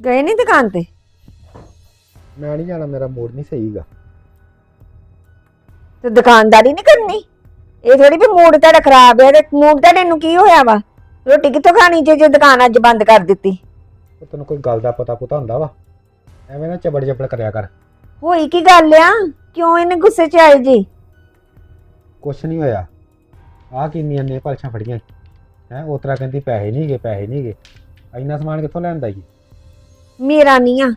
ਗਏ ਨਹੀਂ ਦੁਕਾਨ ਤੇ? ਮੈਂ ਨਹੀਂ ਜਾਣਾ ਮੇਰਾ ਮੂਡ ਨਹੀਂ ਸਹੀਗਾ ਤੇ ਦੁਕਾਨਦਾਰੀ ਨਹੀਂ ਕਰਨੀ? ਇਹ ਥੋੜੀ ਵੀ ਮੂਡ ਤੁਹਾਡਾ ਖਰਾਬ ਹੈ ਤੇ ਮੂਡ ਤੁਹਾਡੇ ਨੂੰ ਕੀ ਹੋਇਆ ਵਾ? ਰੋਟੀ ਕਿੱਥੋਂ ਖਾਣੀ ਜੇ ਜੇ ਦੁਕਾਨ ਅੱਜ ਬੰਦ ਕਰ ਦਿੱਤੀ? ਉਹ ਤੈਨੂੰ ਕੋਈ ਗੱਲ ਦਾ ਪਤਾ ਪੁਤਾ ਹੁੰਦਾ ਵਾ। ਐਵੇਂ ਨਾ ਚਬੜ ਚਬੜ ਕਰਿਆ ਕਰ। ਹੋਈ ਕੀ ਗੱਲ ਆ? ਕਿਉਂ ਇਹਨੇ ਗੁੱਸੇ 'ਚ ਆਏ ਜੀ? ਕੁਛ ਨਹੀਂ ਹੋਇਆ। ਆਹ ਕਿੰਨੀਆਂ ਨੇ ਪਲਛਾਂ ਫੜੀਆਂ। ਹੈ ਉਹ ਤਰ੍ਹਾਂ ਕਹਿੰਦੀ ਪੈਸੇ ਨਹੀਂ ਗਏ ਪੈਸੇ ਨਹੀਂ ਗਏ ਇੰਨਾ ਸਮਾਨ ਕਿੱਥੋਂ ਲੈਂਦਾ ਜੀ? ਮੇਰਾ ਨਹੀਂ ਆ।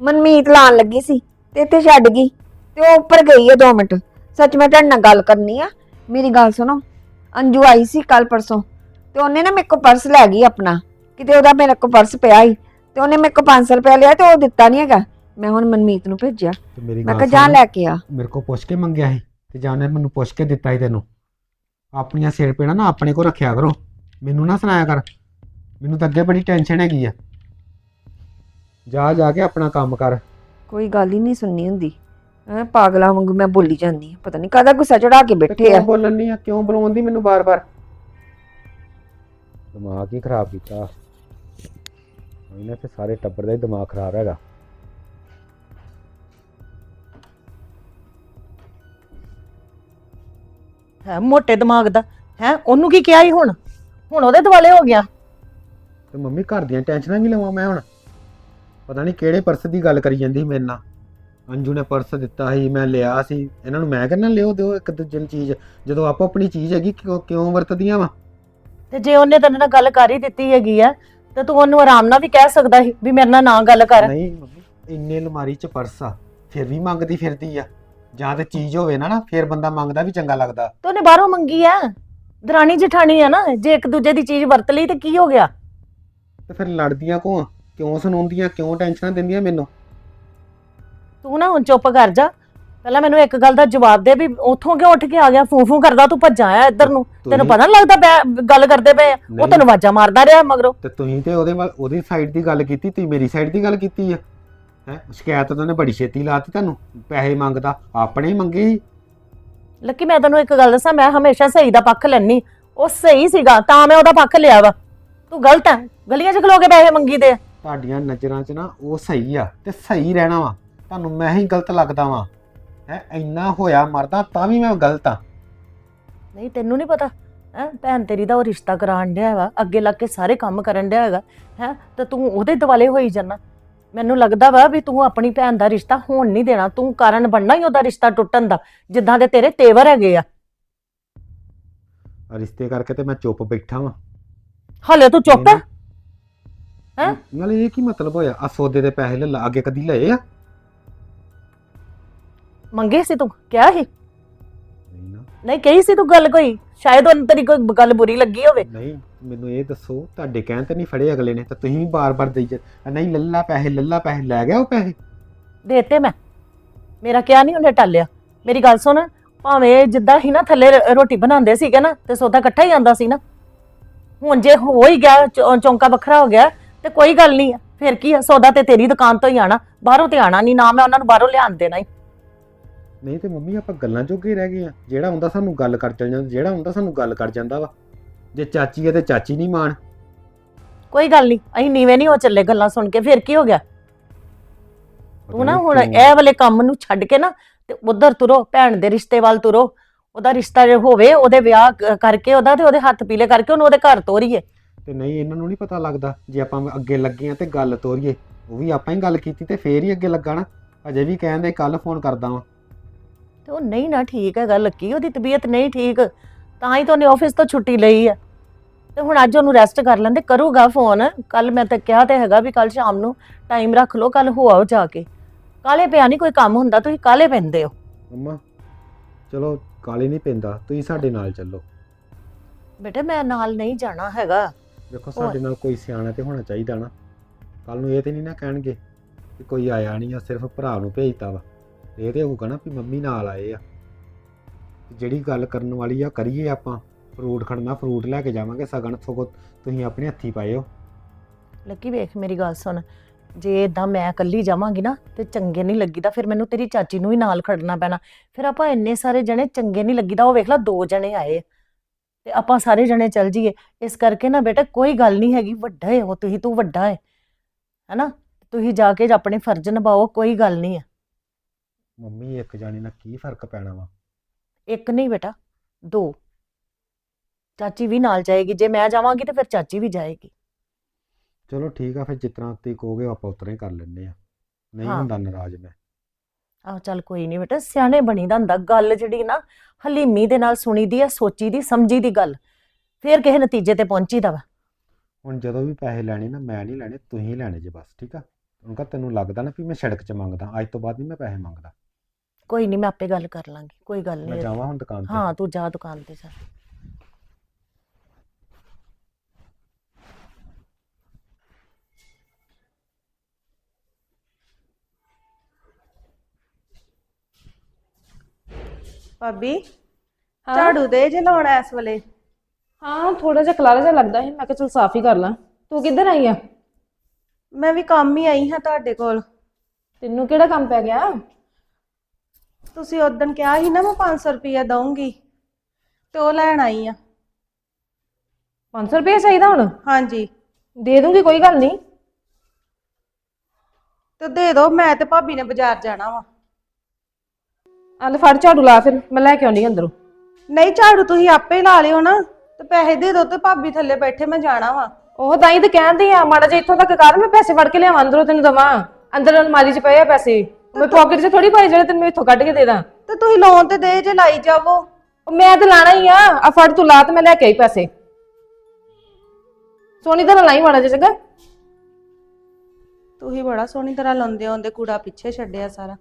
ਮਨਮੀਤ ਲਾਣ ਲੱਗੀ ਸੀ ਤੇ ਇੱਥੇ ਛੱਡ ਗਈ ਤੇ ਉਹ ਉੱਪਰ ਗਈ ਆ 2 ਮਿੰਟ। ਸੱਚ ਮੈਂ ਤੁਹਾਡੇ ਨਾਲ ਗੱਲ ਕਰਨੀ ਆ। ਮੇਰੀ ਗੱਲ ਸੁਣੋ। ਅੰਜੂ ਆਈ ਸੀ ਕੱਲ ਪਰਸੋਂ ਤੇ ਉਹਨੇ ਨਾ ਮੇਰੇ ਕੋਲ ਪਰਸ ਲੈ ਗਈ ਆਪਣਾ। ਕਿਤੇ ਉਹਦਾ ਮੇਰੇ ਕੋਲ ਪਰਸ ਪਿਆ ਸੀ ਤੇ ਉਹਨੇ ਮੇਰੇ ਕੋਲ 500 ਰੁਪਏ ਲਿਆ ਤੇ ਉਹ ਦਿੱਤਾ ਨਹੀਂ ਹੈਗਾ। ਮੈਂ ਹੁਣ ਮਨਮੀਤ ਨੂੰ ਭੇਜਿਆ। ਤੇ ਮੇਰੀ ਮੈਂ ਕਿਹਾ ਜਾ ਸੁਣ, ਲੈ ਕੇ ਆ। ਮੇਰੇ ਕੋਲ ਪੁੱਛ ਕੇ ਮੰਗਿਆ ਸੀ ਤੇ ਜਾਂ ਨੇ ਮੈਨੂੰ ਪੁੱਛ ਕੇ ਦਿੱਤਾ ਸੀ ਤੈਨੂੰ। ਆਪਣੀਆਂ ਸਿਰ ਪੇੜਾ ਨਾ ਆਪਣੇ ਕੋਲ ਰੱਖਿਆ ਕਰੋ। ਮੈਨੂੰ ਨਾ ਸੁਣਾਇਆ ਕਰ। ਮੈਨੂੰ ਤਾਂ ਅੱਗੇ ਬੜੀ ਟੈਨਸ਼ਨ ਹੈਗੀ ਆ। ਜਾ ਜਾ ਕੇ ਆਪਣਾ ਕੰਮ ਕਰ। ਕੋਈ ਗੱਲ ਹੀ ਨਹੀਂ ਸੁਣਨੀ ਹੁੰਦੀ। ਐ ਪਾਗਲਾਂ ਵਾਂਗੂ ਮੈਂ ਬੋਲੀ ਜਾਂਦੀ ਹਾਂ। ਪਤਾ ਨਹੀਂ ਕਾਹਦਾ ਗੁੱਸਾ ਚੜਾ ਕੇ ਤੇ ਬੈਠੇ ਆ। ਕਿਉਂ ਬੋਲਣ ਨਹੀਂ ਆ? ਕਿਉਂ ਬੁਲਾਉਂਦੀ ਮੈਨੂੰ ਬਾਰ-ਬਾਰ ਦਿਮਾਗ ਹੀ ਖਰਾਬ ਕੀਤਾ। ਇਹਨੇ ਤੇ ਸਾਰੇ ਟੱਬਰ ਦਾ ਹੀ ਦਿਮਾਗ ਖਰਾਬ ਹੈਗਾ। ਹੈ ਮੋਟੇ ਦਿਮਾਗ ਦਾ। ਹੈ ਉਹਨੂੰ ਕੀ ਕਿਹਾ ਹੀ ਹੁਣ? ਹੁਣ ਉਹਦੇ ਦਿਵਾਲੇ ਹੋ ਗਿਆ। ਤੇ ਮੰਮੀ ਘਰ ਦੀਆਂ ਟੈਨਸ਼ਨਾਂ ਵੀ ਲਵਾਂ ਮੈਂ ਹੁਣ? ਪਤਾ ਨਹੀਂ ਕਿਹੜੇ ਪਰਸ ਦੀ ਗੱਲ ਕਰੀ ਜਾਂਦੀ ਸੀ ਮੇਰੇ ਨਾਲ। ਅੰਜੂ ਨੇ ਪਰਸ ਦਿੱਤਾ ਸੀ ਮੈਂ ਲਿਆ ਸੀ। ਇਹਨਾਂ ਨੂੰ ਮੈਂ ਕਹਿੰਦਾ ਲਿਓ ਦਿਓ ਇੱਕ ਦੂਜੇ ਨੂੰ ਚੀਜ਼। ਜਦੋਂ ਆਪੋ ਆਪਣੀ ਚੀਜ਼ ਹੈਗੀ ਕਿਉਂ ਕਿਉਂ ਵਰਤਦੀਆਂ ਵਾ? ਤੇ ਜੇ ਉਹਨੇ ਤੇਰੇ ਨਾਲ ਗੱਲ ਕਰ ਹੀ ਦਿੱਤੀ ਹੈਗੀ ਆ ਤੇ ਤੂੰ ਉਹਨੂੰ ਆਰਾਮ ਨਾਲ ਵੀ ਕਹਿ ਸਕਦਾ ਸੀ ਵੀ ਮੇਰੇ ਨਾਲ ਨਾ ਗੱਲ ਕਰ। ਨਹੀਂ ਮੰਮੀ ਇੰਨੇ ਅਲਮਾਰੀ 'ਚ ਪਰਸ ਆ ਫਿਰ ਵੀ ਮੰਗਦੀ ਫਿਰਦੀ ਆ। ਜਾਂ ਤੇ ਚੀਜ਼ ਹੋਵੇ ਨਾ ਨਾ ਫਿਰ ਬੰਦਾ ਮੰਗਦਾ ਵੀ ਚੰਗਾ ਲੱਗਦਾ। ਤੇ ਉਹਨੇ ਬਾਹਰੋਂ ਮੰਗੀ ਆ। ਦਰਾਣੀ ਜਠਾਣੀ ਆ ਨਾ ਜੇ ਇੱਕ ਦੂਜੇ ਦੀ ਚੀਜ਼ ਵਰਤ ਲਈ ਤੇ ਕੀ ਹੋ ਗਿਆ? ਤੇ ਫਿਰ ਲੜਦੀਆਂ ਆ? ਕਿਉਂ ਸੁਣਾਉਂਦੀਆਂ ਕਿਉਂ ਟੈਨਸ਼ਨਾਂ ਦਿੰਦੀਆਂ ਮੈਨੂੰ? ਤੂੰ ਨਾ ਹੁਣ ਚੁੱਪ ਕਰ ਜਾ। ਪਹਿਲਾਂ ਮੈਨੂੰ ਇੱਕ ਗੱਲ ਦਾ ਜਵਾਬ ਦੇ ਵੀ ਉੱਥੋਂ ਕਿਉਂ ਉੱਠ ਕੇ ਆ ਗਿਆ ਫੂ ਫੂ ਕਰਦਾ ਤੂੰ ਭੱਜਾ ਆਇਆ ਇੱਧਰ ਨੂੰ। ਤੈਨੂੰ ਪਤਾ ਨੀ ਲੱਗਦਾ ਪਿਆ ਗੱਲ ਕਰਦੇ ਪਏ ਆ। ਉਹ ਨਹੀਂ, ਤੈਨੂੰ ਆਵਾਜ਼ਾਂ ਮਾਰਦਾ ਰਿਹਾ ਮਗਰੋਂ। ਤੇ ਤੁਸੀਂ ਤੇ ਉਹਦੇ ਵੱਲ ਉਹਦੀ ਸਾਈਡ ਦੀ ਗੱਲ ਕੀਤੀ ਤੁਸੀਂ ਮੇਰੀ ਸਾਈਡ ਦੀ ਗੱਲ ਕੀਤੀ ਆ। ਹੈ? ਸ਼ਿਕਾਇਤ ਤਾਂ ਉਹਨੇ ਬੜੀ ਛੇਤੀ ਲਾਤੀ ਤੁਹਾਨੂੰ ਪੈਸੇ ਮੰਗਦਾ ਆਪਣੇ ਹੀ ਮੰਗੇ ਸੀ। ਲੱਕੀ ਮੈਂ ਤੈਨੂੰ ਇੱਕ ਗੱਲ ਦੱਸਾਂ ਮੈਂ ਹਮੇਸ਼ਾ ਸਹੀ ਦਾ ਪੱਖ ਲੈਣੀ ਉਹ ਸਹੀ ਸੀਗਾ ਤਾਂ ਮੈਂ ਉਹਦਾ ਪੱਖ ਲਿਆ ਵਾ। ਤੂੰ ਗਲਤ ਹੈ ਗਲੀਆਂ 'ਚ ਖਲੋ ਕੇ ਪੈਸੇ ਮੰਗੀਦੇ ਆ। ਤੁਹਾਡੀਆਂ ਨਜ਼ਰਾਂ 'ਚ ਨਾ ਉਹ ਸਹੀ ਆ ਤੇ ਸਹੀ ਰਹਿਣਾ ਵਾ। ਤੁਹਾਨੂੰ ਮੈਂ ਹੀ ਗਲਤ ਲੱਗਦਾ ਵਾਂ। ਹੈ ਇੰਨਾ ਹੋਇਆ ਮਰਦਾ ਤਾਂ ਵੀ ਮੈਂ ਗਲਤ ਆ। ਨਹੀਂ ਤੈਨੂੰ ਨਹੀਂ ਪਤਾ? ਹੈ ਭੈਣ ਤੇਰੀ ਦਾ ਉਹ ਰਿਸ਼ਤਾ ਕਰਾਉਣ ਡਿਆ ਹੈਗਾ ਅੱਗੇ ਲੱਗ ਕੇ ਸਾਰੇ ਕੰਮ ਕਰਨ ਡਿਆ ਹੈਗਾ। ਹੈ ਤੇ ਤੂੰ ਉਹਦੇ ਦਿਵਾਲੇ ਹੋਈ ਜਾਣਾ ਮੈਨੂੰ ਲੱਗਦਾ ਵਾ ਵੀ ਤੂੰ ਆਪਣੀ ਭੈਣ ਦਾ ਰਿਸ਼ਤਾ ਹੋਣ ਨਹੀਂ ਦੇਣਾ। ਤੂੰ ਕਾਰਨ ਬਣਨਾ ਹੀ ਉਹਦਾ ਰਿਸ਼ਤਾ ਟੁੱਟਣ ਦਾ ਜਿੱਦਾਂ ਦੇ ਤੇਰੇ ਤੇਵਰ ਹੈਗੇ ਆ। ਰਿਸ਼ਤੇ ਕਰਕੇ ਤੇ ਮੈਂ ਚੁੱਪ ਬੈਠਾ ਵਾਂ। ਹਲੇ ਤੂੰ ਚੁੱਪ ਹੈ ਹੈਂ? ਨਾਲੇ ਇਹ ਕੀ ਮਤਲਬ ਹੋਇਆ? ਆ ਸੌਦੇ ਦੇ ਪੈਸੇ ਲੈ ਲਾ ਅੱਗੇ ਕਦੀ ਲਏ ਆ? ਮੰਗੇ ਸੀ ਤੂੰ? ਕਿਹਾ ਸੀ? ਨਹੀਂ ਨਾ। ਨਹੀਂ ਕਹੀ ਸੀ ਤੂੰ ਗੱਲ ਕੋਈ? ਸ਼ਾਇਦ ਉਹਨੂੰ ਤੇਰੀ ਕੋਈ ਗੱਲ ਬੁਰੀ ਲੱਗੀ ਹੋਵੇ। ਨਹੀਂ ਮੈਨੂੰ ਇਹ ਦੱਸੋ ਤੁਹਾਡੇ ਕਹਿਣ ਤੇ ਨਹੀਂ ਫੜੇ ਅਗਲੇ ਨੇ ਤਾਂ ਤੁਸੀਂ ਵੀ ਬਾਰ-ਬਾਰ ਦੇਈ ਜਾ ਨਹੀਂ ਲੱਲਾ ਪੈਸੇ ਲੱਲਾ ਪੈਸੇ ਲੈ ਗਿਆ ਉਹ ਪੈਸੇ? ਦੇਤੇ ਮੈਂ। ਮੇਰਾ ਕਿਹਾ ਨਹੀਂ ਉਹਨੇ ਟਾਲਿਆ। ਮੇਰੀ ਗੱਲ ਸੁਣ ਭਾਵੇਂ ਜਿੱਦਾਂ ਹੀ ਨਾ ਥੱਲੇ ਰ- ਰੋਟੀ ਬਣਾਉਂਦੇ ਸੀਗੇ ਨਾ ਤੇ ਸੌਦਾ ਇਕੱਠਾ ਹੀ ਆਂਦਾ ਸੀ ਨਾ। ਹੁਣ ਜੇ ਹੋ ਹੀ ਗਿਆ ਚੌ- ਚੌਂਕਾ ਵੱਖਰਾ ਹੋ ਗਿਆ ਤੇ ਕੋਈ ਗੱਲ ਨਹੀਂ ਆ। ਫਿਰ ਕੀ ਆ? ਸੌਦਾ ਤੇ ਤੇਰੀ ਦੁਕਾਨ ਤੋਂ ਹੀ ਆਣਾ। ਬਾਹਰੋਂ ਤੇ ਆਣਾ ਨਹੀਂ ਨਾ ਮੈਂ ਉਹਨਾਂ ਨੂੰ ਬਾਹਰੋਂ ਲਿਆਣ ਦੇਣਾ ਹੀ। ਨਹੀਂ ਤੇ ਮੰਮੀ ਆਪਾਂ ਗੱਲਾਂ ਜੋਗੇ ਹੀ ਰਹਿ ਗਏ ਆ। ਜਿਹੜਾ ਹੁੰਦਾ ਸਾਨੂੰ ਗੱਲ ਕਰ ਚੱਲ ਜਾਂਦਾ ਜਿਹੜਾ ਹੁੰਦਾ ਸਾਨੂੰ ਗੱਲ ਕਰ ਜਾਂਦਾ ਵਾ। ਜੇ ਚਾਚੀ ਹੈ ਤੇ ਚਾਚੀ ਨਹੀਂ ਮਾਣ। ਕੋਈ ਗੱਲ ਨਹੀਂ ਅਸੀਂ ਨੀਵੇਂ ਨਹੀਂ ਹੋ ਚੱਲੇ ਗੱਲਾਂ ਸੁਣ ਕੇ ਫਿਰ ਕੀ ਹੋ ਗਿਆ? ਤੂੰ ਨਾ ਹੁਣ। ਇਹ ਵਾਲੇ ਕੰਮ ਨੂੰ ਛੱਡ ਕੇ ਨਾ ਤੇ ਉਧਰ ਤੁਰੋ ਭੈਣ ਦੇ ਰਿਸ਼ਤੇ ਵੱਲ ਤੁਰੋ। ਉਹਦਾ ਰਿਸ਼ਤਾ ਜੇ ਹੋਵੇ ਉਹਦੇ ਵਿਆਹ ਕ- ਕਰਕੇ ਉਹਦਾ ਤੇ ਉਹਦੇ ਹੱਥ ਪੀਲੇ ਕਰਕੇ ਉਹਨੂੰ ਉਹਦੇ ਘਰ ਤੋਰੀਏ। ਤੇ ਨਹੀਂ ਇਹਨਾਂ ਨੂੰ ਨਹੀਂ ਪਤਾ ਲੱਗਦਾ। ਜੇ ਆਪਾਂ ਅੱਗੇ ਲੱਗੇ ਆ ਤੇ ਗੱਲ ਤੋਰੀਏ ਉਹ ਵੀ ਆਪਾਂ ਹੀ ਗੱਲ ਕੀਤੀ ਤੇ ਫੇਰ ਹੀ ਅੱਗੇ ਲੱਗਾ ਨਾ। ਅਜੇ ਵੀ ਕਹਿੰਦੇ ਕੱਲ ਫੋਨ ਕਰਦਾ ਵਾਂ। ਤੇ ਉਹ ਨਹੀਂ ਨਾ ਠੀਕ ਹੈਗਾ ਲੱਕੀ ਉਹਦੀ ਤਬੀਅਤ ਨਹੀਂ ਠੀਕ? ਤਾਂ ਹੀ ਤਾਂ ਉਹਨੇ ਆਫਿਸ ਤੋਂ ਛੁੱਟੀ ਲਈ ਆ। ਤੇ ਹੁਣ ਅੱਜ ਉਹਨੂੰ ਰੈਸਟ ਕਰ ਲੈਂਦੇ ਕਰੂਗਾ ਫੋਨ। ਕੱਲ ਮੈਂ ਤਾਂ ਕਿਹਾ ਤੇ ਹੈਗਾ ਵੀ ਕੱਲ ਸ਼ਾਮ ਨੂੰ ਟਾਈਮ ਰੱਖ ਲਓ ਕੱਲ ਹੋ ਆਓ ਜਾ ਕੇ। ਕਾਲੇ ਪਿਆ ਨਹੀਂ ਕੋਈ ਕੰਮ ਹੁੰਦਾ ਤੁਸੀਂ ਕਾਲੇ ਪੈਂਦੇ ਹੋ। ਮੰਮਾ ਚਲੋ ਕਾਲੇ ਨਹੀਂ ਪੈਂਦਾ ਤੁਸੀਂ ਸਾਡੇ ਨਾਲ ਚੱਲੋ। ਬੇਟੇ ਮੈਂ ਨਾਲ ਨਹੀਂ ਜਾਣਾ ਹੈਗਾ। ਦੇਖੋ ਸਾਡੇ ਨਾਲ ਕੋਈ ਸਿਆਣਾ ਤੇ ਹੋਣਾ ਚਾਹੀਦਾ ਨਾ। ਕੱਲ ਨੂੰ ਇਹ ਤੇ ਨਹੀਂ ਨਾ ਕਹਿਣਗੇ ਕਿ ਕੋਈ ਆਇਆ ਨਹੀਂ ਆ ਸਿਰਫ ਭਰਾ ਨੂੰ ਭੇਜਤਾ ਵਾ। ਇਹ ਤੇ ਹੋਊਗਾ ਨਾ ਵੀ ਮੰਮੀ ਨਾਲ ਆਏ ਆ। ਜਿਹੜੀ ਗੱਲ ਕਰਨ ਵਾਲੀ ਆ ਕਰੀਏ ਆਪਾਂ। ਫਰੂਟ ਖੜਨਾ ਫਰੂਟ ਲੈ ਕੇ ਜਾਵਾਂਗੇ ਸਗਨ ਸਗੋਂ ਤੁਸੀਂ ਆਪਣੇ ਹੱਥੀ ਪਾਇਓ। ਲੱਕੀ ਵੇਖ ਮੇਰੀ ਗੱਲ ਸੁਣ। ਜੇ ਇਦਾਂ ਮੈਂ ਇਕੱਲੀ ਜਾਵਾਂਗੀ ਨਾ ਤੇ ਚੰਗੇ ਨਹੀਂ ਲੱਗੀਦਾ ਫਿਰ ਮੈਨੂੰ ਤੇਰੀ ਚਾਚੀ ਨੂੰ ਵੀ ਨਾਲ ਖੜਨਾ ਪੈਣਾ। ਫਿਰ ਆਪਾਂ ਇੰਨੇ ਸਾਰੇ ਜਣੇ ਚੰਗੇ ਨਹੀਂ ਲੱਗੀਦਾ ਉਹ ਵੇਖ ਲੈ ਦੋ ਜਣੇ ਆਏ ਤੇ ਆਪਾਂ ਸਾਰੇ ਜਣੇ ਚੱਲ ਜੀਏ। ਇਸ ਕਰਕੇ ਨਾ ਬੇਟਾ ਕੋਈ ਗੱਲ ਨਹੀਂ ਹੈਗੀ ਵੱਡਾ ਹੈ ਉਹ ਤੁਸੀਂ ਤੂੰ ਵੱਡਾ ਹੈ ਹੈਨਾ? ਤੁਸੀਂ ਜਾ ਕੇ ਆਪਣੇ ਫਰਜ਼ ਨਿਭਾਓ ਕੋਈ ਗੱਲ ਨਹੀਂ ਆ। ਮੰਮੀ ਇੱਕ ਜਾਣੀ ਨਾਲ ਕੀ ਫ਼ਰਕ ਪੈਣਾ ਵਾ? ਇੱਕ ਨਹੀਂ ਬੇਟਾ ਦੋ। ਚਾਚੀ ਵੀ ਨਾਲ ਜਾਏਗੀ ਜੇ ਮੈਂ ਜਾਵਾਂਗੀ ਤੇ ਫਿਰ ਚਾਚੀ ਵੀ ਜਾਏਗੀ। ਚਲੋ ਠੀਕ ਆ ਫਿਰ ਤਰ੍ਹਾਂ ਤੁਸੀਂ ਕਹੋਗੇ ਆਪਾਂ ਉਤਰਾ ਹੀ ਕਰ ਲੈਂਦੇ ਆ। ਨਹੀਂ ਹਾਂ। ਹੁੰਦਾ ਨਾਰਾਜ਼ ਮੈਂ। ਆਹ ਚੱਲ ਕੋਈ ਨਹੀਂ ਬੇਟਾ ਸਿਆਣੇ ਬਣੀਦਾ ਹੁੰਦਾ ਗੱਲ ਜਿਹੜੀ ਨਾ ਹਲੀਮੀ ਦੇ ਨਾਲ ਸੁਣੀਦੀ ਆ ਸੋਚੀ ਦੀ ਸਮਝੀ ਦੀ ਗੱਲ ਫਿਰ ਕਿਸੇ ਨਤੀਜੇ ਤੇ ਪਹੁੰਚੀਦਾ ਵਾ। ਹੁਣ ਜਦੋਂ ਵੀ ਪੈਸੇ ਲੈਣੇ ਨਾ ਮੈਂ ਨਹੀਂ ਲੈਣੇ ਤੁਸੀਂ ਲੈਣੇ ਜੇ ਬਸ ਠੀਕ ਆ? ਉਹਨਾਂ ਤੈਨੂੰ ਲੱਗਦਾ ਨਾ ਵੀ ਮੈਂ ਸੜਕ 'ਚ ਮੰਗਦਾ ਅੱਜ ਤੋਂ ਬਾਅਦ ਨਹੀਂ ਮੈਂ ਪੈਸੇ ਮੰਗਦਾ। ਕੋਈ ਨਹੀਂ ਮੈਂ ਆਪੇ ਗੱਲ ਕਰ ਲਾਂਗੀ ਕੋਈ ਗੱਲ ਮੈਂ ਨਹੀਂ ਜਾਵਾਂ ਹੁਣ ਦੁਕਾਨ ਤੇ। ਹਾਂ ਤੂੰ ਜਾ ਦੁਕਾਨ ਤੇ ਜਾ। ਭਾਬੀ ਹਾਂ? ਝਾੜੂ ਦੇ ਜੇ ਲਾਉਣਾ ਇਸ ਵੇਲੇ। ਹਾਂ ਥੋੜਾ ਜਿਹਾ ਖਲਾਰਾ ਜਿਹਾ ਲੱਗਦਾ ਸੀ। ਮੈਂ ਕਿਹਾ ਚਲ ਸਾਫ਼ ਹੀ ਕਰ ਲਾਂ। ਤੂੰ ਕਿੱਧਰ ਆਈ ਆ? ਮੈਂ ਵੀ ਕੰਮ ਹੀ ਆਈ ਹਾਂ ਤੁਹਾਡੇ ਕੋਲ। ਤੈਨੂੰ ਕਿਹੜਾ ਕੰਮ ਪੈ ਗਿਆ? ਤੁਸੀਂ ਉਦੋਂ ਕਿਹਾ ਸੀ ਨਾ ਮੈਂ 500 ਰੁਪਇਆ ਦਊਂਗੀ ਤੇ ਉਹ ਲੈਣ ਆਈ ਆ। 500 ਰੁਪਏ ਚਾਹੀਦਾ ਹੁਣ? ਹਾਂਜੀ। ਦੇ ਦੂੰਗੀ ਕੋਈ ਗੱਲ ਨਹੀਂ। ਤੇ ਦੇ ਦਿਓ ਮੈਂ ਤੇ ਭਾਬੀ ਨੇ ਬਾਜ਼ਾਰ ਜਾਣਾ ਵਾ। ਆ ਲੈ ਫੜ ਝਾੜੂ ਲਾ ਫਿਰ ਮੈਂ ਲੈ ਕੇ ਆਉਣੀ ਅੰਦਰੋਂ। ਨਹੀਂ ਝਾੜੂ ਤੁਸੀਂ ਆਪੇ ਲਾ ਲਿਓ ਨਾ ਤੇ ਪੈਸੇ ਦੇ ਦਿਓ ਤੇ ਭਾਬੀ ਥੱਲੇ ਬੈਠੇ ਮੈਂ ਜਾਣਾ ਵਾ। ਉਹ ਤਾਂ ਹੀ ਤੇ ਕਹਿੰਦੀ ਆ ਮਾੜਾ ਜਿਹਾ ਇੱਥੋਂ ਤੱਕ ਕਰ ਮੈਂ ਪੈਸੇ ਫੜ ਕੇ ਲਿਆਵਾਂ ਅੰਦਰੋਂ ਤੈਨੂੰ ਦਵਾਂ। ਅੰਦਰ ਅਲਮਾਰੀ 'ਚ ਪਏ ਆ ਪੈਸੇ। ਮੈਂ ਪਾਕਟ 'ਚ ਥੋੜੀ ਪਾਈ ਜਿਹੜੇ ਤੈਨੂੰ ਮੈਂ ਇੱਥੋਂ ਕੱਢ ਕੇ ਦੇ ਦਾਂ। ਤੇ ਤੁਸੀਂ ਲੋਨ ਤੇ ਦੇ ਜੇ ਲਾਈ ਜਾਵੋ। ਉਹ ਮੈਂ ਤੇ ਲਾਣਾ ਹੀ ਆ। ਆ ਫੜ ਤੂੰ ਲਾ ਤੇ ਮੈਂ ਲੈ ਕੇ ਆਈ ਪੈਸੇ। ਸੋਨੀ ਤਰ੍ਹਾਂ ਲਾਈ ਮਾੜਾ ਜਿਹਾ ਚੰਗਾ। ਤੁਸੀਂ ਬੜਾ ਸੋਹਣੀ ਤਰ੍ਹਾਂ ਲਾਉਂਦੇ ਹੋ ਉਹਦੇ ਕੂੜਾ ਪਿੱਛੇ ਛੱਡਿਆ ਸਾਰਾ।